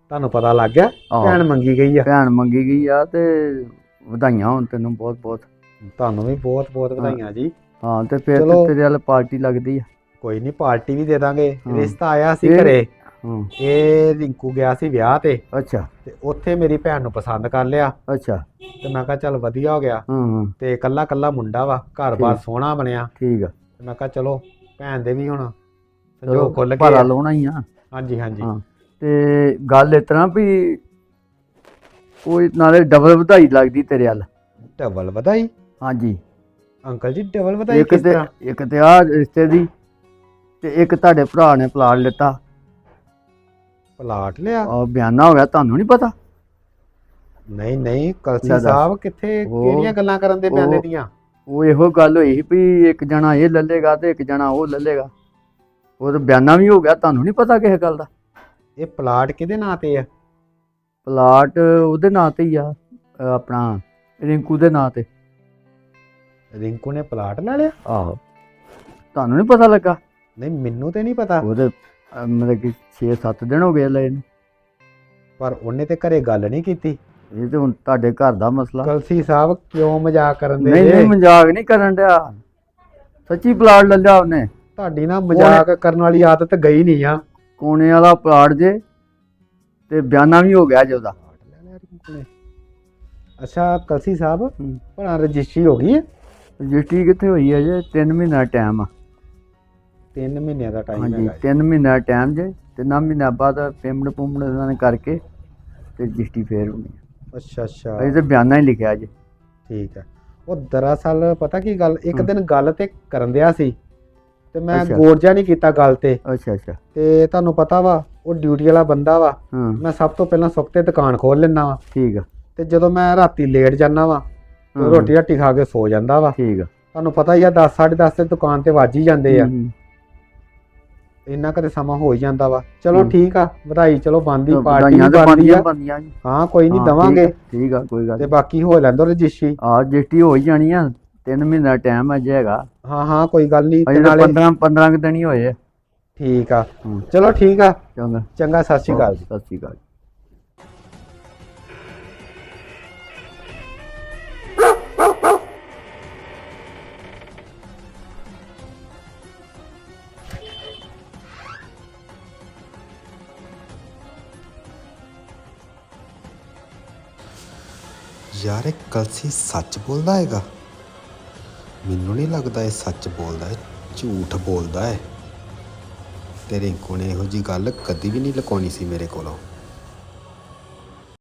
ਤੁਹਾਨੂੰ ਪਤਾ ਲੱਗ ਗਿਆ ਆਹੋ, ਭੈਣ ਮੰਗੀ ਗਈ ਆ। ਭੈਣ ਮੰਗੀ ਗਈ ਆ ਤੇ ਵਧਾਈਆਂ ਹੋਣ ਤੈਨੂੰ ਬਹੁਤ ਬਹੁਤ ਤੁਹਾਨੂੰ ਵੀ ਬਹੁਤ ਬਹੁਤ ਵਧਾਈਆਂ ਜੀ। ਹਾਂ ਤੇ ਫਿਰ ਚਲੋ। ਤੇਰੇ ਵੱਲ ਪਾਰਟੀ ਲੱਗਦੀ ਆ। ਕੋਈ ਨਹੀਂ ਪਾਰਟੀ ਵੀ ਦੇ ਦਾਂਗੇ। ਹਾਂ। ਰਿਸ਼ਤਾ ਆਇਆ ਸੀ ਇਹ- ਘਰੇ। ਹਾਂ। ਇਹ ਰਿੰਕੂ ਗਿਆ ਸੀ ਵਿਆਹ ਤੇ। ਅੱਛਾ। ਤੇ ਉੱਥੇ ਮੇਰੀ ਭੈਣ ਨੂੰ ਪਸੰਦ ਕਰ ਲਿਆ। ਅੱਛਾ। ਤੇ ਮੈਂ ਕਿਹਾ ਚੱਲ ਵਧੀਆ ਹੋ ਗਿਆ। ਹਾਂ ਹਾਂ। ਤੇ ਕੱਲਾ ਕੱਲਾ ਮੁੰਡਾ ਵਾ ਘਰ-ਬਾਰ ਠੀਕ। ਸੋਹਣਾ ਬਣਿਆ। ਠੀਕ ਆ। ਤੇ ਮੈਂ ਕਿਹਾ ਚਲੋ ਭੈਣ ਦੇ ਵੀ ਹੁਣ ਚਲੋ ਸੰਜੋਗ ਖੁੱਲ ਗਏ ਭਾਰਾ ਆ। ਲਾਉਣਾ ਹੀ ਆ। ਹਾਂਜੀ ਹਾਂਜੀ। ਹਾਂ। ਤੇ ਗੱਲ ਇਸ ਤਰ੍ਹਾਂ ਵੀ ਕੋਈ ਨਾਲੇ ਡਬਲ ਵਧਾਈ ਲੱਗਦੀ ਤੇਰੇ ਵੱਲ। ਡਬਲ ਵਧਾਈ? ਹਾਂਜੀ। ਅੰਕਲ ਜੀ ਡਬਲ ਵਧਾਈ ਇੱਕ ਕਿਸ ਤੇ ਤਰ੍ਹਾਂ? ਇੱਕ ਤੇ ਆ ਰਿਸ਼ਤੇ ਦੀ ਤੇ ਇੱਕ ਤੁਹਾਡੇ ਭਰਾ ਨੇ ਪਲਾਟ ਲਿੱਤਾ। ਪਲਾਟ ਲਿਆ? ਉਹ ਬਿਆਨਾ ਹੋ ਗਿਆ ਤੁਹਾਨੂੰ ਨਹੀਂ ਪਤਾ? ਨਹੀਂ ਨਹੀਂ ਕਲਸੀ। ਸਾਹਿਬ ਕਿੱਥੇ ਉਹ- ਕਿਹੜੀਆਂ ਗੱਲਾਂ ਕਰਨ ਦੇ ਬਿਆਨੇ ਉਹ- ਦੀਆਂ? ਉਹ ਇਹੋ ਗੱਲ ਹੋਈ ਸੀ ਵੀ ਇੱਕ ਜਣਾ ਇਹ ਲੱਲੇਗਾ ਤੇ ਇੱਕ ਜਣਾ ਉਹ ਲੱਲੇਗਾ। ਉਹ ਤਾਂ ਬਿਆਨਾ ਵੀ ਹੋ ਗਿਆ ਤੁਹਾਨੂੰ ਨਹੀਂ ਪਤਾ ਕਿਸੇ ਗੱਲ ਦਾ? ਇਹ ਪਲਾਟ ਕਿਹਦੇ ਨਾਂ ਤੇ ਆ? ਪਲਾਟ ਉਹਦੇ ਨਾਂ ਤੇ ਹੀ ਆ ਅਹ ਆਪਣਾ ਰਿੰਕੂ ਦੇ ਨਾਂ ਤੇ। ਰਿੰਕੂ ਨੇ ਪਲਾਟ ਲੈ ਲਿਆ? ਆਹੋ। ਤੁਹਾਨੂੰ ਨਹੀਂ ਪਤਾ ਲੱਗਾ? ਨਹੀਂ ਮੈਨੂੰ ਤੇ ਨਹੀਂ ਪਤਾ। ਉਹਦੇ ਅਹ ਮਤਲਬ ਕਿ 6-7 ਦਿਨ ਹੋ ਗਏ ਲਏ ਨੂੰ ਪਰ ਉਹਨੇ ਤੇ ਘਰੇ ਗੱਲ ਨਹੀਂ ਕੀਤੀ। ਇਹ ਤੇ ਹੁਣ ਤੁਹਾਡੇ ਘਰ ਦਾ ਮਸਲਾ। ਕਲਸੀ ਸਾਹਿਬ ਕਿਉਂ ਮਜ਼ਾਕ ਕਰਨ ਦੇ ਨਹੀਂ ਜੇ? ਨਹੀਂ ਮਜ਼ਾਕ ਨਹੀਂ ਕਰਨ ਡਿਆ। ਸੱਚੀ ਪਲਾਟ ਲੈ ਲਿਆ ਉਹਨੇ। ਤੁਹਾਡੀ ਨਾ ਮਜ਼ਾਕ ਕਰਨ ਵਾਲੀ ਆਦਤ ਗਈ ਨਹੀਂ ਆ। ਕੋਨੇ ਵਾਲਾ ਪਲਾਟ ਜੇ ਤੇ ਬਿਆਨਾ ਵੀ ਹੋ ਗਿਆ ਜੇ ਉਹਦਾ। ਅੱਛਾ ਕਲਸੀ ਸਾਹਿਬ ਹੂੰ। ਭਲਾ ਰਜਿਸਟਰੀ ਹੋ ਗਈ ਹੈ? ਰਜਿਸਟਰੀ ਕਿੱਥੇ ਹੋਈ ਹੈ ਜੇ? 3 ਮਹੀਨਾ ਟਾਈਮ ਆ। 3 ਮਹੀਨਿਆਂ ਦਾ ਟਾਈਮ ਹਾਂਜੀ ਹੈਗਾ। 3 ਮਹੀਨਾ ਟਾਈਮ ਜੇ ਤਿੰਨਾਂ ਮਹੀਨਾ ਬਾਅਦ ਪੇਮੈਂਟ ਪੂਮੈਂਟ ਇਹਨਾਂ ਨੇ ਕਰਕੇ ਤੇ ਰਜਿਸਟਰੀ ਫੇਰ ਹੋਣੀ। ਅੱਛਾ ਅੱਛਾ। ਅਜੇ ਤੇ ਬਿਆਨਾ ਹੀ ਲਿਖਿਆ ਜੇ। ਠੀਕ ਹੈ। ਉਹ ਦਰਅਸਲ ਪਤਾ ਕੀ ਗੱਲ ਇੱਕ। ਦਿਨ ਗੱਲ ਤੇ ਕਰਨ ਦਿਆ ਸੀ। ਤੇ ਮੈਂ ਅੱਛਾ। ਗੌਰ ਜਿਹਾ ਨਹੀਂ ਕੀਤਾ ਗੱਲ ਤੇ। ਅੱਛਾ ਅੱਛਾ। ਤੇ ਤੁਹਾਨੂੰ ਪਤਾ ਵਾ ਉਹ ਡਿਊਟੀ ਵਾਲਾ ਬੰਦਾ ਵਾ। ਹਾਂ। ਮੈਂ ਸਭ ਤੋਂ ਪਹਿਲਾਂ ਸੁੱਤੇ ਦੁਕਾਨ ਖੋਲ ਲੈਣਾ ਵਾ। ਠੀਕ ਆ। ਤੇ ਜਦੋਂ ਮੈਂ ਰਾਤੀ ਲੇਟ ਜਾਂਦਾ ਵਾ ਤੇ ਹਾਂ, ਰੋਟੀ ਰਾਟੀ ਖਾ ਕੇ ਸੋ ਜਾਂਦਾ ਵਾ। ਠੀਕ ਆ। ਤੁਹਾਨੂੰ ਪਤਾ ਹੀ ਆ 10 10:30 ਤੇ ਦੁਕਾਨ ਤੇ ਵੱਜ ਹੀ ਜਾਂਦੇ ਆ। ਹੂੰ, ਇੰਨਾ ਕਦੇ ਸਮਾਂ ਹੋ ਹੀ ਜਾਂਦਾ ਵਾ। ਚਲੋ ਹੂੰ। ਠੀਕ ਆ ਵਧਾਈ ਚਲੋ ਬੰਦੀ ਹੂੰ। ਪਾਰਟੀ ਵਧਾਈਆਂ ਤੇ ਬਣਦੀ ਆ। ਬਣਦੀਆਂ ਬਣਦੀਆਂ ਜੀ। ਹਾਂ ਕੋਈ ਨਹੀਂ ਹਾਂ, ਦਵਾਂਗੇ। ਠੀਕ ਆ, ਠੀਕ ਆ ਕੋਈ ਗੱਲ ਤੇ। ਬਾਕੀ ਹੋ ਲੈਂਦੋ ਰਜਿਸਟਰੀ। ਆ ਰਜਿਸਟਰੀ ਹੋ ਹੀ ਜਾਣੀ ਆ। 3 ਮਹੀਨਾ ਟਾਈਮ ਅਜੇ ਹੈਗਾ। ਹਾਂ ਹਾਂ ਕੋਈ ਗੱਲ ਨਹੀਂ ਅਜੇ ਤਾਂ 15 15 ਕੁ ਦਿਨ ਹੀ ਹੋਏ ਆ। ਠੀਕ ਆ। ਚਲੋ ਠੀਕ ਆ। ਚੰਗਾ। ਚੰਗਾ ਸਤਿ ਸ਼੍ਰੀ ਅਕਾਲ ਜੀ। ਸਤਿ ਸ਼੍ਰੀ ਅਕਾਲ। ਯਾਰ ਇਹ ਕਲਸੀ ਸੱਚ ਬੋਲਦਾ ਹੈਗਾ? ਮੈਨੂੰ ਨਹੀਂ ਲੱਗਦਾ ਇਹ ਸੱਚ ਬੋਲਦਾ ਹੈ, ਝੂਠ ਬੋਲਦਾ ਹੈ। ਤੇ ਰਿੰਕੂ ਨੇ ਇਹੋ ਜੀ ਗੱਲ ਕਦੀ ਵੀ ਨਹੀਂ ਲੁਕਾਉਣੀ ਸੀ ਮੇਰੇ ਕੋਲੋਂ।